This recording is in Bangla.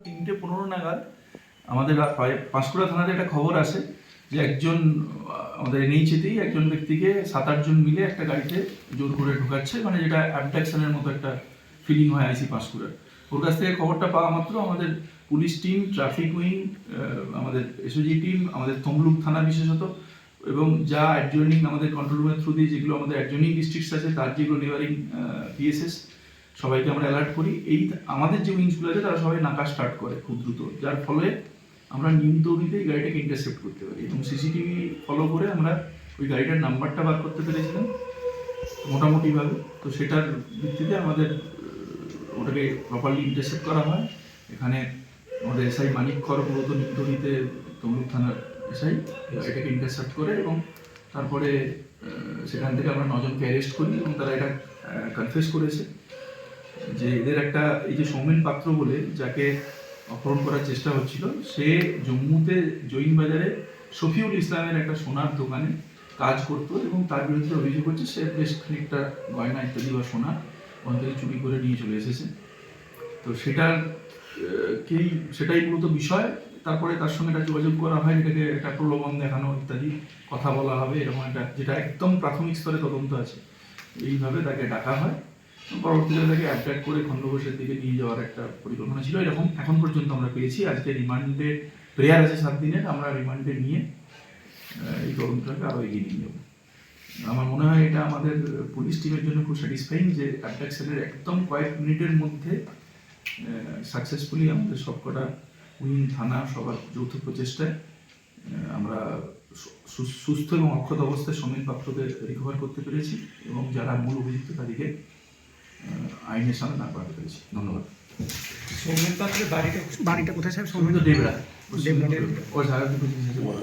তিনটে পনেরো নাগাদ আমাদের পাঁশকুড়া থানাতে একটা খবর আসে যে একজন আমাদের এনএইচেতেই একজন ব্যক্তিকে সাত আটজন মিলে একটা গাড়িতে জোর করে ঢোকাচ্ছে মানে যেটা অ্যাবডাকশনের মতো একটা ফিলিং হয় আইসি পাঁশকুড়ার ওর কাছ থেকে খবরটা পাওয়া মাত্র আমাদের পুলিশ টিম ট্রাফিক উইং আমাদের এসওজি টিম আমাদের তমলুক থানা বিশেষত, এবং যা অ্যাডজয়নিং আমাদের কন্ট্রোল রুমের থ্রু দিয়ে যেগুলো আমাদের অ্যাডজয়নিং ডিস্ট্রিক্টস আছে, তার যেগুলো নেবারিং পিএসএস সবাইকে আমরা অ্যালার্ট করি। এই আমাদের যে উইংসগুলো আছে, তারা সবাই নাকা স্টার্ট করে খুব দ্রুত। যার ফলে আমরা নিম দৌড়িতে এই গাড়িটাকে ইন্টারসেপ্ট করতে পারি। এবং সিসিটিভি ফলো করে আমরা ওই গাড়িটার নাম্বারটা বার করতে পেরেছিলাম, মোটামুটিভাবে। তো সেটার ভিত্তিতে আমাদের ওটাকে প্রপারলি ইন্টারসেপ্ট করা হয়। এখানে আমাদের এসআই মানিক কর মূলত নিমতলিতে তমলুক থানার এসআই এটাকে ইন্টারসেপ্ট করে এবং তারপরে সেখান থেকে আমরা নজনকে অ্যারেস্ট করি এবং তারা এটা কনফেস করেছে। যে এদের একটা এই যে সৌমেন পাত্র বলে যাকে অপহরণ করার চেষ্টা হচ্ছিল, সে জম্মুতে জৈন বাজারে শফিউল ইসলামের একটা সোনার দোকানে কাজ করতো এবং তার বিরুদ্ধে অভিযোগ হচ্ছে সে বেশ খানিকটা গয়না ইত্যাদি বা সোনা ওখান থেকে চুরি করে নিয়ে চলে এসেছে। তো সেটার কেই, সেটাই মূলত বিষয়। তারপরে তার সঙ্গে একটা যোগাযোগ করা হয়, এটাকে একটা প্রলোভন দেখানো ইত্যাদি, কথা বলা হবে, এরকম একটা, যেটা একদম প্রাথমিক স্তরে তদন্ত আছে। এইভাবে তাকে ডাকা হয়। পরবর্তীতে তাকে অ্যাট্যাক করে খণ্ডঘোষের দিকে নিয়ে যাওয়ার একটা পরিকল্পনা ছিল। এরকম এখন পর্যন্ত আমরা পেয়েছি। আজকে রিমান্ডে প্রেয়ার আছে সাত দিনের। আমরা রিমান্ডে নিয়ে এই তদন্তটাকে আরও এগিয়ে নিয়ে যাব। আমার মনে হয় এটা আমাদের পুলিশ টিমের জন্য খুব স্যাটিসফাইং যে অ্যাটাক সেলের একদম কয়েক মিনিটের মধ্যে সাকসেসফুলি আমাদের সবকটা উইং থানা, সবার যৌথ প্রচেষ্টায় আমরা সুস্থ এবং অক্ষত অবস্থায় সমীর পাত্রকে রিকভার করতে পেরেছি এবং যারা মূল অভিযুক্ত তাদেরকে আইনের সামনে না করাতে পেরেছি। ধন্যবাদ। সৌমেন পাত্রের বাড়িটা বাড়িটা কোথায় সাহেব সৌমেন্দ্র দেবরা দেবরা। ও সারা বড়